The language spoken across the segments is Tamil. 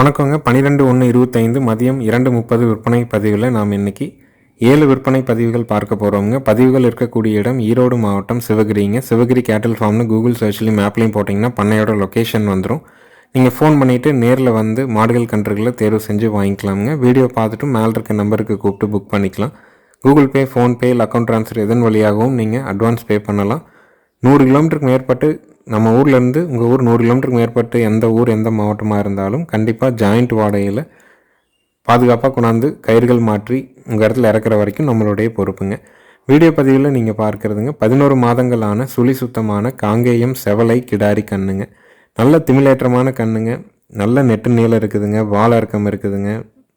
வணக்கங்க. பன்னிரெண்டு ஒன்று இருபத்தைந்து மதியம் இரண்டு முப்பது விற்பனை பதிவில் நாம் இன்னைக்கு ஏழு விற்பனை பதிவுகள் பார்க்க போகிறோங்க பதிவுகள் இருக்கக்கூடிய இடம் ஈரோடு மாவட்டம் சிவகிரிங்க. சிவகிரி கேட்டில் ஃபார்ம்னு கூகுள் சர்ச்லேயும் மேப்லேயும் போட்டிங்கன்னா பண்ணையோட லொக்கேஷன் வந்துடும் நீங்கள் ஃபோன் பண்ணிவிட்டு நேரில் வந்து மாடுகள் கன்றுகளை தேர்வு செஞ்சு வாங்கிக்கலாமுங்க. வீடியோ பார்த்துட்டு மேலே இருக்க நம்பருக்கு கூப்பிட்டு புக் பண்ணிக்கலாம். கூகுள் பே ஃபோன்பே இல்லை அக்கௌண்ட் ட்ரான்ஸ்ஃபர் எதன் வழியாகவும் நீங்கள் அட்வான்ஸ் பே பண்ணலாம். நூறு கிலோமீட்டருக்கு மேற்பட்டு நம்ம ஊர்லேருந்து உங்கள் ஊர் நூறு கிலோமீட்டருக்கு மேற்பட்டு எந்த ஊர் எந்த மாவட்டமாக இருந்தாலும் கண்டிப்பாக ஜாயிண்ட் வாடகையில் பாதுகாப்பாக கொண்டாந்து கயிறுகள் மாற்றி உங்கள் இடத்துல இறக்குற வரைக்கும் நம்மளுடைய பொறுப்புங்க. வீடியோ பதிவில் நீங்கள் பார்க்குறதுங்க பதினோரு மாதங்களான சுழி சுத்தமான காங்கேயம் செவலை கிடாரி கண்ணுங்க. நல்ல திமிலேற்றமான கண்ணுங்க நல்ல நெட்டு நீளம் இருக்குதுங்க வால் இறக்கம் இருக்குதுங்க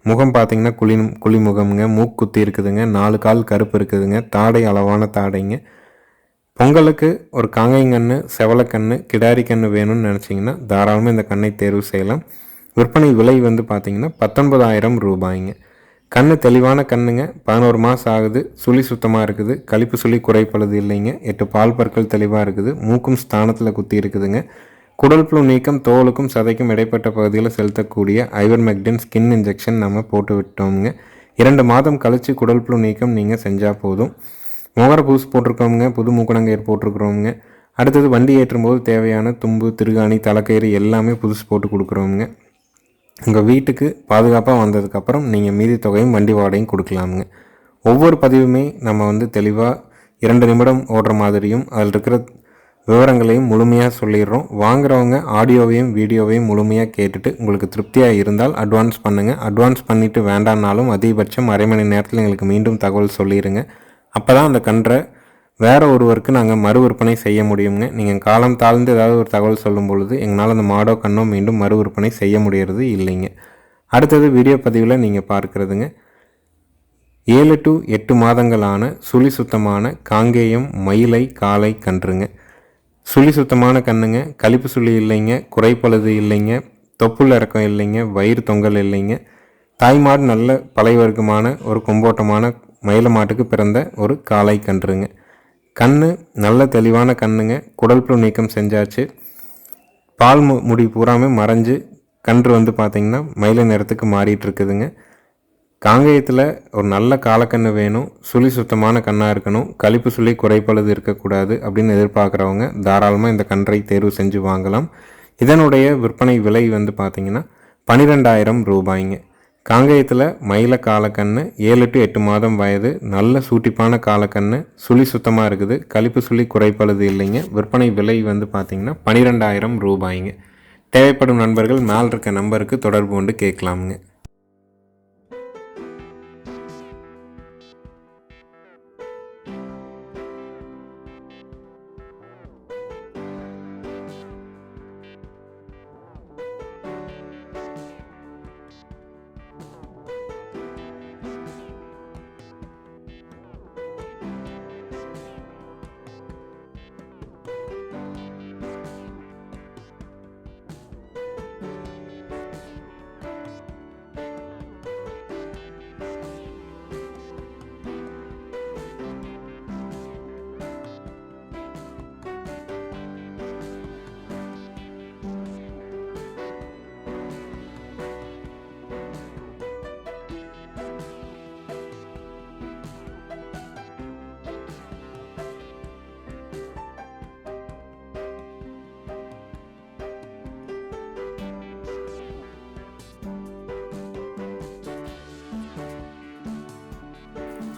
முகம் பார்த்தீங்கன்னா குழி குழிமுகமுங்க மூக்குத்தி இருக்குதுங்க நாலு கால் கருப்பு இருக்குதுங்க தாடை அளவான தாடைங்க பொங்கலுக்கு ஒரு காங்கைங்கன்று செவலக்கன்று கிடாரி கன்று வேணும்னு நினச்சிங்கன்னா தாராளமாக இந்த கண்ணை தேர்வு செய்யலாம். விற்பனை விலை வந்து பார்த்தீங்கன்னா பத்தொன்பதாயிரம் ரூபாய்ங்க. கண்ணு தெளிவான கண்ணுங்க. பதினோரு மாதம் ஆகுது. சுழி சுத்தமாக இருக்குது. கழிப்பு சுழி குறைப்பளது இல்லைங்க. எட்டு பால் பற்கள் தெளிவாக இருக்குது. மூக்கும் ஸ்தானத்தில் குத்தி இருக்குதுங்க. குடல் புழு நீக்கம் தோலுக்கும் சதைக்கும் இடைப்பட்ட பகுதியில் செலுத்தக்கூடிய ஐவர் மெக்டின் ஸ்கின் இன்ஜெக்ஷன் நம்ம போட்டு விட்டோமுங்க இரண்டு மாதம் கழித்து குடல் புழு நீக்கம் நீங்கள் செஞ்சால் போதும். முகர புதுசு போட்டிருக்கோமுங்க புது மூக்கணங்கயிறு போட்டிருக்கிறவங்க அடுத்தது வண்டி ஏற்றும்போது தேவையான தும்பு திருகாணி தலைக்கயிறு எல்லாமே புதுசு போட்டு கொடுக்குறவங்க. உங்கள் வீட்டுக்கு பாதுகாப்பாக வந்ததுக்கப்புறம் நீங்கள் மீதி தொகையும் வண்டி வாடகையும் கொடுக்கலாமுங்க. ஒவ்வொரு பதிவுமே நம்ம வந்து தெளிவாக இரண்டு நிமிடம் ஓடுற மாதிரியும் அதில் இருக்கிற விவரங்களையும் முழுமையாக சொல்லிடுறோம். வாங்குறவங்க ஆடியோவையும் வீடியோவையும் முழுமையாக கேட்டுட்டு உங்களுக்கு திருப்தியாக இருந்தால் அட்வான்ஸ் பண்ணுங்கள் அட்வான்ஸ் பண்ணிவிட்டு வேண்டாம்னாலும் அதிகபட்சம் அரை மணி நேரத்தில் எங்களுக்கு மீண்டும் தகவல் சொல்லிடுங்க. அப்போ தான் அந்த கன்றை வேறு ஒருவருக்கு நாங்கள் மறு விற்பனை செய்ய முடியுங்க நீங்கள் காலம் தாழ்ந்து ஏதாவது ஒரு தகவல் சொல்லும் பொழுது எங்களால் அந்த மாடோ கண்ணோ மீண்டும் மறு விற்பனை செய்ய முடியறது இல்லைங்க. அடுத்தது வீடியோ பதிவில் நீங்கள் பார்க்குறதுங்க. ஏழு டு எட்டு மாதங்களான சுழி சுத்தமான காங்கேயம் மயிலை காலை கன்றுங்க. சுழி சுத்தமான கண்ணுங்க. கழிப்பு சுழி இல்லைங்க. குறைப்பழுது இல்லைங்க. தொப்புள் இறக்கம் இல்லைங்க. வயிறு தொங்கல் இல்லைங்க. தாய்மாடு நல்ல பழைய வர்க்கமான ஒரு கொம்போட்டமான மயில மாட்டுக்கு பிறந்த ஒரு காளை கன்றுங்க. கண் நல்ல தெளிவான கண்ணுங்க. குடல் புழு நீக்கம் செஞ்சாச்சு. பால் மு முடி பூராமே மறைஞ்சு கன்று வந்து பார்த்திங்கன்னா மயில நிறத்துக்கு மாறிட்டு இருக்குதுங்க காங்கேயத்தில் ஒரு நல்ல காலக்கண்ணு வேணும். சுழி சுத்தமான கண்ணாக இருக்கணும். கழிப்பு சுழி குறைப்பழுது இருக்கக்கூடாது அப்படின்னு எதிர்பார்க்குறவங்க தாராளமாக இந்த கன்றை தேர்வு செஞ்சு வாங்கலாம். இதனுடைய விற்பனை விலை வந்து பார்த்திங்கன்னா பன்னிரெண்டாயிரம் ரூபாய்ங்க. காங்கேயத்தில் மயில காலக்கண்ணு ஏழு டு எட்டு மாதம் வயது நல்ல சூட்டிப்பான காலக்கண்ணு சுழி சுத்தமாக இருக்குது கழிப்பு சுழி குறைப்பழுது இல்லைங்க. விற்பனை விலை வந்து பார்த்திங்கன்னா பன்னிரெண்டாயிரம் ரூபாய்ங்க. தேவைப்படும் நண்பர்கள் மேல் இருக்க நம்பருக்கு தொடர்பு கொண்டு கேட்கலாமுங்க.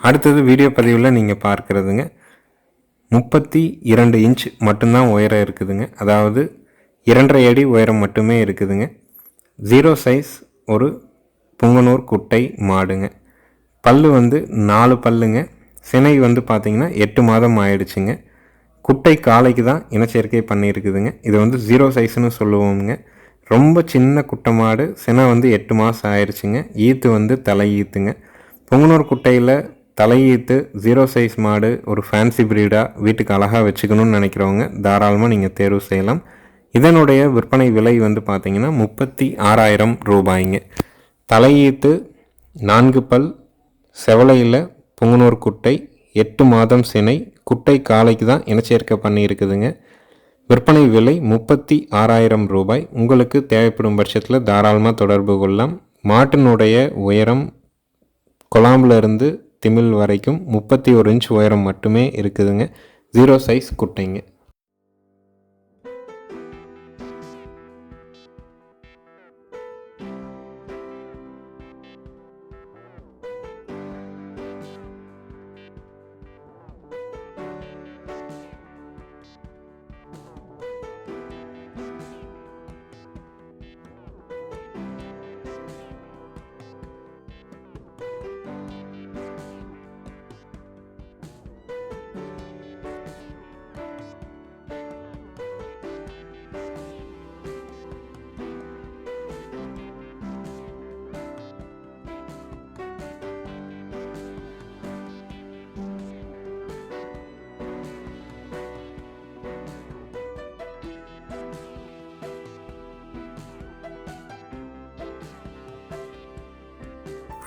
அடுத்தது வீடியோ பதிவில் நீங்கள் பார்க்குறதுங்க. முப்பத்தி இரண்டு இன்ச் மட்டும்தான் உயரம் இருக்குதுங்க. அதாவது இரண்டரை அடி உயரம் மட்டுமே இருக்குதுங்க. ஜீரோ சைஸ் ஒரு புங்கனூர் குட்டை மாடுங்க. பல்லு வந்து நாலு பல்லுங்க. சினை வந்து பார்த்திங்கன்னா எட்டு மாதம் ஆயிடுச்சுங்க. குட்டை காலைக்கு தான் இனச்சேர்க்கை பண்ணியிருக்குதுங்க. இது வந்து ஜீரோ சைஸ்னு சொல்லுவோமுங்க. ரொம்ப சின்ன குட்டை மாடு. சினை வந்து எட்டு மாதம் ஆயிடுச்சுங்க. ஈத்து வந்து தலை ஈத்துங்க. பொங்கனூர் குட்டையில் தலையீத்து ஜீரோ சைஸ் மாடு ஒரு ஃபேன்சி ப்ரீடாக வீட்டுக்கு அழகாக வச்சுக்கணும்னு நினைக்கிறவங்க தாராளமாக நீங்கள் தேர்வு செய்யலாம். இதனுடைய விற்பனை விலை வந்து பார்த்திங்கன்னா முப்பத்தி ஆறாயிரம் ரூபாய்ங்க. தலையீத்து நான்கு பல் செவலையில் புங்கனூர் குட்டை எட்டு மாதம் சினை குட்டை காலைக்கு தான் இனச்சேர்க்கை பண்ணியிருக்குதுங்க விற்பனை விலை முப்பத்தி ஆறாயிரம் ரூபாய். உங்களுக்கு தேவைப்படும் பட்சத்தில் தாராளமாக தொடர்பு கொள்ளலாம். மாட்டினுடைய உயரம் குழாம்புல திமிழ் வரைக்கும் முப்பத்தி ஒரு இன்ச் உயரம் மட்டுமே இருக்குதுங்க. ஜீரோ சைஸ் குட்டைங்க.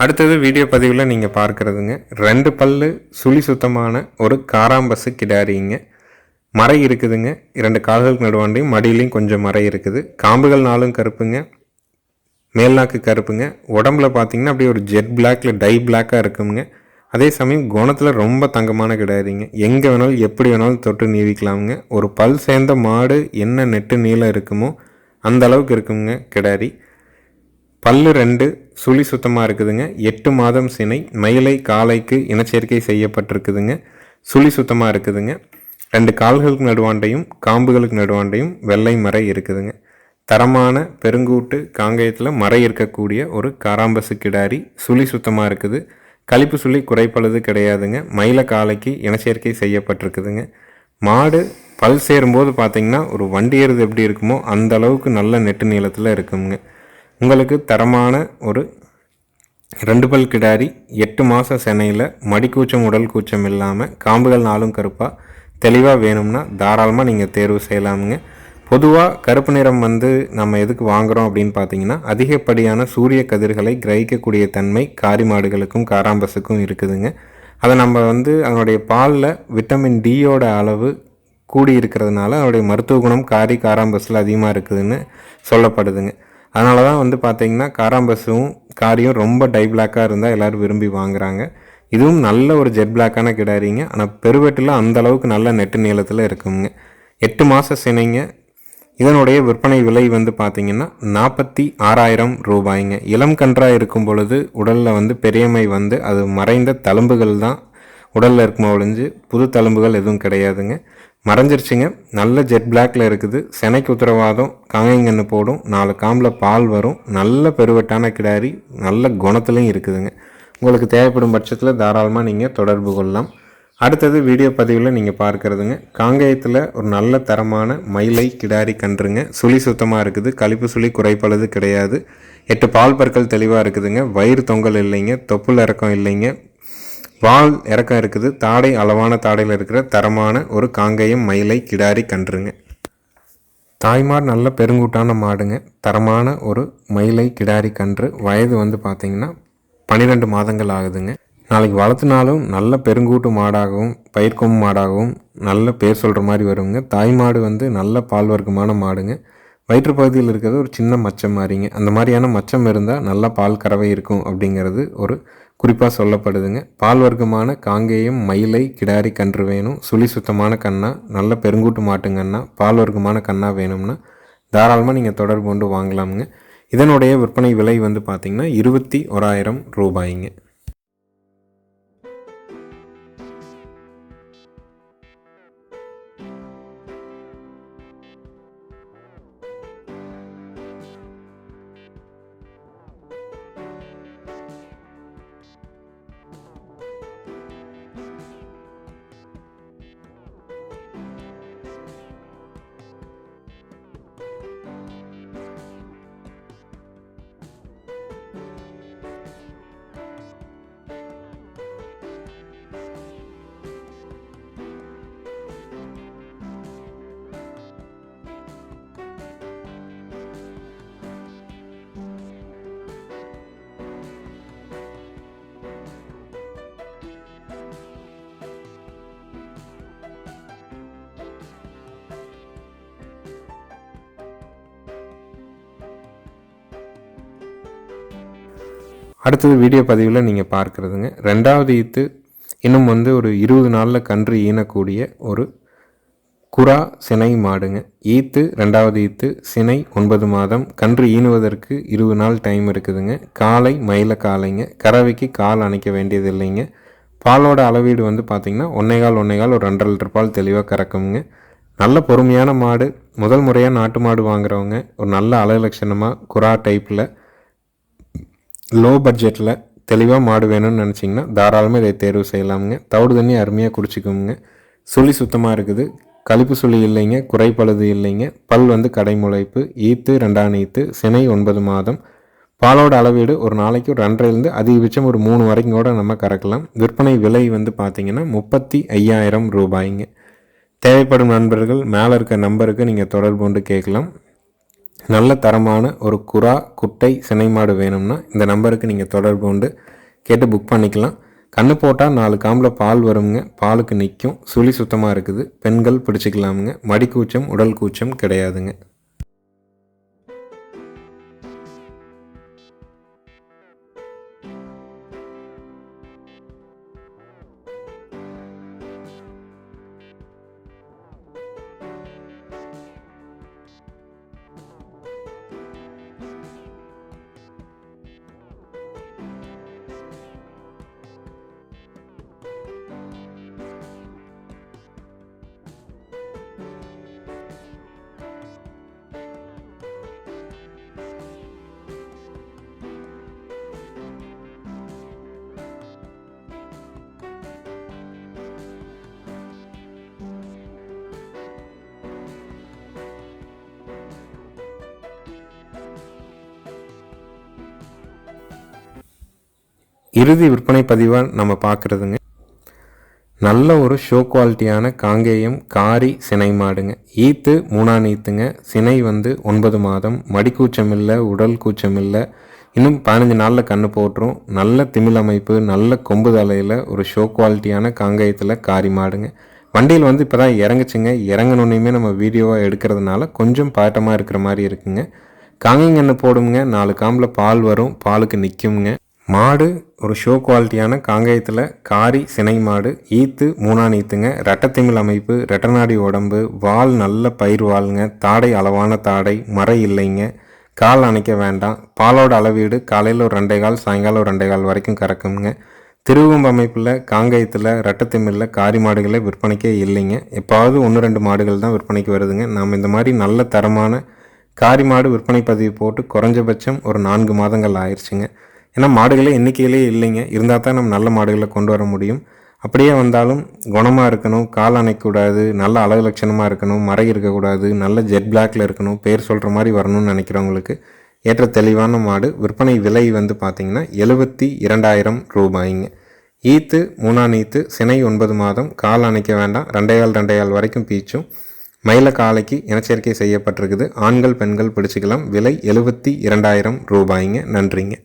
அடுத்தது வீடியோ பதிவில் நீங்கள் பார்க்குறதுங்க. ரெண்டு பல் சுழி சுத்தமான ஒரு காராம்பசு கிடாரிங்க. மறை இருக்குதுங்க. இரண்டு கால்களுக்கு நடுவாண்டையும் மடியிலையும் கொஞ்சம் மறை இருக்குது. காம்புகள் நாளும் கருப்புங்க. மேல்நாக்கு கருப்புங்க. உடம்புல பார்த்தீங்கன்னா அப்படியே ஒரு ஜெட் பிளாக்ல டை பிளாக்காக இருக்குங்க. அதே சமயம் குணத்தில் ரொம்ப தங்கமான கிடாரிங்க. எங்கே வேணாலும் எப்படி வேணாலும் தொட்டு நீவிக்கலாமுங்க. ஒரு பல் சேர்ந்த மாடு என்ன நெட்டு நீளம் இருக்குமோ அந்த அளவுக்கு இருக்குங்க கிடாரி. பல் ரெண்டு சுழி சுத்தமாக இருக்குதுங்க. எட்டு மாதம் சினை மயிலை காலைக்கு இனச்சேர்க்கை செய்யப்பட்டிருக்குதுங்க. சுழி சுத்தமாக இருக்குதுங்க. ரெண்டு கால்களுக்கு நடுவாண்டையும் காம்புகளுக்கு நடுவாண்டையும் வெள்ளை மறை இருக்குதுங்க. தரமான பெருங்கூட்டு காங்கயத்தில் மறை இருக்கக்கூடிய ஒரு காராம்பசு கிடாரி சுழி சுத்தமாக இருக்குது. கழிப்பு சுழி குறைப்பழுது கிடையாதுங்க. மயில காலைக்கு இனச்சேர்க்கை செய்யப்பட்டிருக்குதுங்க. மாடு பல் சேரும்போது பார்த்திங்கன்னா ஒரு வண்டி எருது எப்படி இருக்குமோ அந்த அளவுக்கு நல்ல நெட்டு நீளத்தில் இருக்குங்க. உங்களுக்கு தரமான ஒரு ரெண்டு பல் கிடாரி எட்டு மாத சென்னையில் மடிக்கூச்சம் உடல் கூச்சம் இல்லாமல் காம்புகள் நாளும் கருப்பாக தெளிவாக வேணும்னா தாராளமாக நீங்கள் தேர்வு செய்யலாமுங்க. பொதுவாக கருப்பு நிறம் வந்து நம்ம எதுக்கு வாங்குகிறோம் அப்படின்னு பார்த்தீங்கன்னா அதிகப்படியான சூரிய கதிர்களை கிரகிக்கக்கூடிய தன்மை காரி மாடுகளுக்கும் காராம்பஸுக்கும் இருக்குதுங்க. அதை நம்ம வந்து அதனுடைய பாலில் விட்டமின் டியோட அளவு கூடி இருக்கிறதுனால அதனுடைய மருத்துவ குணம் காரி காராம்பஸில் அதிகமாக இருக்குதுன்னு சொல்லப்படுதுங்க. அதனால தான் வந்து பார்த்திங்கன்னா காராம்பஸும் காரியும் ரொம்ப டை பிளாக்காக இருந்தால் எல்லோரும் விரும்பி வாங்குறாங்க. இதுவும் நல்ல ஒரு ஜெட் பிளாக்கான கிடாரிங்க. ஆனால் பெருவெட்டில் அந்த அளவுக்கு நல்ல நெட்டு நீளத்தில் இருக்குங்க. எட்டு மாத சினைங்க. இதனுடைய விற்பனை விலை வந்து பார்த்திங்கன்னா நாற்பத்தி ஆறாயிரம் ரூபாய்ங்க. இளம் கன்றாக இருக்கும் பொழுது உடலில் வந்து பெரியமை வந்து அது மறைந்த தழும்புகள் தான் உடலில் இருக்குமா ஒழிஞ்சு புது தழும்புகள் எதுவும் கிடையாதுங்க. மறைஞ்சிருச்சுங்க. நல்ல ஜெட் பிளாக்ல இருக்குது. செனைக்கு உத்தரவாதம். காங்கைங்கன்னு போடும். நாலு காம்பில் பால் வரும். நல்ல பெருவட்டான கிடாரி. நல்ல குணத்துலையும் இருக்குதுங்க. உங்களுக்கு தேவைப்படும் பட்சத்தில் தாராளமாக நீங்கள் தொடர்பு கொள்ளலாம். அடுத்தது வீடியோ பதிவில் நீங்கள் பார்க்குறதுங்க. காங்கேயத்தில் ஒரு நல்ல தரமான மயிலை கிடாரி கன்றுங்க. சுழி சுத்தமாக இருக்குது. கழிப்பு சுழி குறைப்பளது கிடையாது. எட்டு பால் பற்கள் தெளிவாக இருக்குதுங்க. வயிறு தொங்கல் இல்லைங்க. தொப்புள் இறக்கம் இல்லைங்க. வால் இறக்கம் இருக்குது. தாடை அளவான தாடையில் இருக்கிற தரமான ஒரு காங்கேயம் மயிலை கிடாரி கன்றுங்க. தாய்மார் நல்ல பெருங்கூட்டான மாடுங்க. தரமான ஒரு மயிலை கிடாரி கன்று. வயது வந்து பார்த்திங்கன்னா பன்னிரெண்டு மாதங்கள் ஆகுதுங்க. நாளைக்கு வளர்த்துனாலும் நல்ல பெருங்கூட்டு மாடாகவும் பயிர்க்கும் மாடாகவும் நல்ல பேர் சொல்கிற மாதிரி வருங்க. தாய் மாடு வந்து நல்ல பால் வர்க்கமான மாடுங்க. வயிற்றுப்பகுதியில் இருக்கிறது ஒரு சின்ன மச்சம் மாதிரிங்க. அந்த மாதிரியான மச்சம் இருந்தால் நல்ல பால் கறவை இருக்கும் அப்படிங்கிறது ஒரு குறிப்பாக சொல்லப்படுதுங்க. பால் வர்க்கமான காங்கேயம் மயிலை கிடாரி கன்று வேணும். சுழி சுத்தமான கண்ணா நல்ல பெருங்கூட்டு மாட்டுங்கண்ணா பால் வர்க்கமான கண்ணா வேணும்னா தாராளமாக நீங்கள் தொடர்பு கொண்டு வாங்கலாமுங்க. இதனுடைய விற்பனை விலை வந்து பார்த்திங்கன்னா இருபத்தி ஓராயிரம் ரூபாய்ங்க. அடுத்தது வீடியோ பதிவில் நீங்கள் பார்க்குறதுங்க. ரெண்டாவது ஈத்து இன்னும் வந்து ஒரு இருபது நாளில் கன்று ஈனக்கூடிய ஒரு குரா சினை மாடுங்க. ஈத்து ரெண்டாவது ஈத்து சினை ஒன்பது மாதம். கன்று ஈனுவதற்கு இருபது நாள் டைம் இருக்குதுங்க. காலை மயில காலைங்க. கறவைக்கு கால் அணைக்க வேண்டியது இல்லைங்க பாலோட அளவீடு வந்து பார்த்திங்கன்னா ஒன்னேகால் ஒன்னேகால் ஒரு ரெண்டரை லிட்டர் பால் தெளிவாக கறக்குங்க நல்ல பொறுமையான மாடு. முதல் முறையாக நாட்டு மாடு வாங்குறவங்க. ஒரு நல்ல அழகு குரா டைப்பில் லோ பட்ஜெட்டில் தெளிவாக மாடு வேணும்னு நினச்சிங்கன்னா தாராளமாக இதை தேர்வு செய்யலாமுங்க. தவிடு தண்ணி அருமையாக குடிச்சிக்கோங்க. சுழி சுத்தமாக இருக்குது. கழிப்பு சுழி இல்லைங்க குறைப்பழுது இல்லைங்க. பல் வந்து கடைமுளைப்பு ஈத்து ரெண்டாம் ஈத்து சினை ஒன்பது மாதம். பாலோட அளவீடு ஒரு நாளைக்கு ஒரு ரெண்டரைலேருந்து அதிகபட்சம் ஒரு மூணு வரைக்கும் கூட நம்ம கறக்கலாம். விற்பனை விலை வந்து பார்த்திங்கன்னா முப்பத்தி ஐயாயிரம் ரூபாய்ங்க. தேவைப்படும் நண்பர்கள் மேலே இருக்க நம்பருக்கு நீங்கள் தொடர்பு கொண்டு கேட்கலாம். நல்ல தரமான ஒரு குரா குட்டை சினை மாடு வேணும்னா இந்த நம்பருக்கு நீங்கள் தொடர்பு கொண்டு கேட்டு புக் பண்ணிக்கலாம். கண்ணு போட்டால் நாலு காம்பில் பால் வருங்க. பாலுக்கு நிற்கும் சுழி சுத்தமாக இருக்குது. பெண்கள் பிடிச்சிக்கலாமுங்க. மடி கூச்சம் உடல் கூச்சம் கிடையாதுங்க. இறுதி விற்பனை பதிவாக நம்ம பார்க்குறதுங்க. நல்ல ஒரு ஷோ குவாலிட்டியான காங்கேயம் காரி சினை மாடுங்க. ஈத்து மூணாம் ஈத்துங்க சினை வந்து ஒன்பது மாதம். மடி கூச்சம் இல்லை உடல் கூச்சம் இல்லை இன்னும் பதினஞ்சு நாளில் கன்று போட்டுரும். நல்ல திமிழ் அமைப்பு நல்ல கொம்பு தலையில் ஒரு ஷோ குவாலிட்டியான காங்கேயத்தில் காரி மாடுங்க. வண்டியில் வந்து இப்போ தான் இறங்குச்சுங்க. இறங்கணுன்னையுமே நம்ம வீடியோவாக எடுக்கிறதுனால கொஞ்சம் பாட்டமாக இருக்கிற மாதிரி இருக்குங்க. காங்கைங்கன்று போடுங்க நாலு காம்பில் பால் வரும். பாலுக்கு நிற்குங்க மாடு ஒரு ஷோ குவாலிட்டியான காங்கேயத்தில் காரி சினை மாடு ஈத்து மூணான் ஈத்துங்க ரெட்டத்திமிழ் அமைப்பு ரெட்டநாடி உடம்பு வால் நல்ல பயிர் வாளுங்க தாடை அளவான தாடை மறை இல்லைங்க கால் அணைக்க வேண்டாம் பாலோட அளவீடு காலையில் ஒரு ரெண்டே கால் சாயங்காலம் ஒரு ரெண்டே கால் வரைக்கும் கறக்குங்க திருவம்பு அமைப்பில் காங்கயத்தில் ரெட்டத்திமிழில் காரி மாடுகளே விற்பனைக்கே இல்லைங்க. எப்பாவது ஒன்று ரெண்டு மாடுகள் தான் விற்பனைக்கு வருதுங்க. நாம் இந்த மாதிரி நல்ல தரமான காரி மாடு விற்பனை பதிவு போட்டு குறைஞ்சபட்சம் ஒரு நான்கு மாதங்கள் ஆயிடுச்சுங்க ஏன்னா மாடுகளே எண்ணிக்கையிலே இல்லைங்க. இருந்தால் தான் நம்ம நல்ல மாடுகளை கொண்டு வர முடியும். அப்படியே வந்தாலும் குணமாக இருக்கணும் கால் அணைக்கூடாது நல்ல அழகு லட்சணமாக இருக்கணும் மறை இருக்கக்கூடாது நல்ல ஜெட் பிளாக்ல இருக்கணும் பேர் சொல்கிற மாதிரி வரணும்னு நினைக்கிறவங்களுக்கு ஏற்ற தெளிவான மாடு. விற்பனை விலை வந்து பார்த்திங்கன்னா எழுபத்தி இரண்டாயிரம் ரூபாய்ங்க. ஈத்து மூணாம் ஈத்து சினை ஒன்பது மாதம் கால் அணைக்க வேண்டாம். ரெண்டையால் ரெண்டையால் வரைக்கும் பீச்சும். மயில காலைக்கு இனச்சேர்க்கை செய்யப்பட்டிருக்குது. ஆண்கள் பெண்கள் பிடிச்சிக்கலாம். விலை எழுபத்தி இரண்டாயிரம் ரூபாய்ங்க. நன்றிங்க.